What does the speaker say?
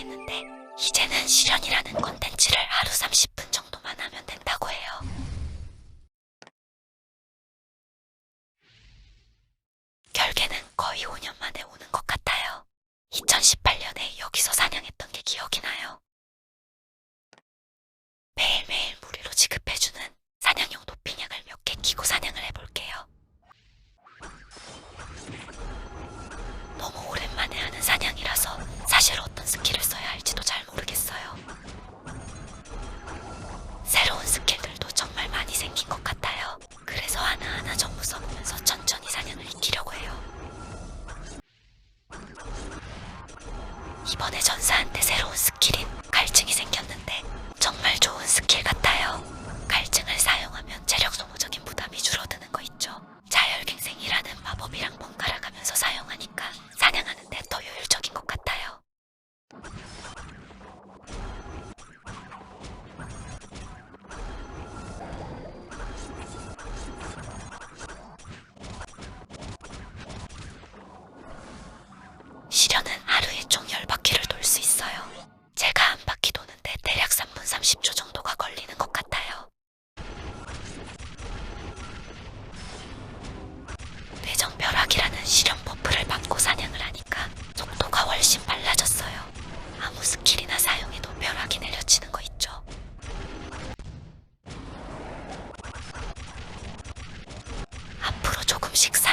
했는데 이제는 실현이라는 콘텐츠를 하루 30분 정도만 하면 된다고 해요. 결계는 거의 5년 만에 오는 것 같아요. 2018년에 여기서 사냥했던 게 기억이 나요. 하나 전부 써면서 천천히 사냥을 익히려고 해요. 이번에 전사한테 새로운 스킬인 갈증이 생겼는데 정말 좋은 스킬 같아요. 시련은 하루에 총 10바퀴를 돌 수 있어요. 제가 한 바퀴 도는데 대략 3분 30초 정도가 걸리는 것 같아요. 뇌정벼락이라는 시련 버프를 받고 사냥을 하니까 속도가 훨씬 빨라졌어요. 아무 스킬이나 사용해도 벼락이 내려치는 거 있죠. 앞으로 조금씩 사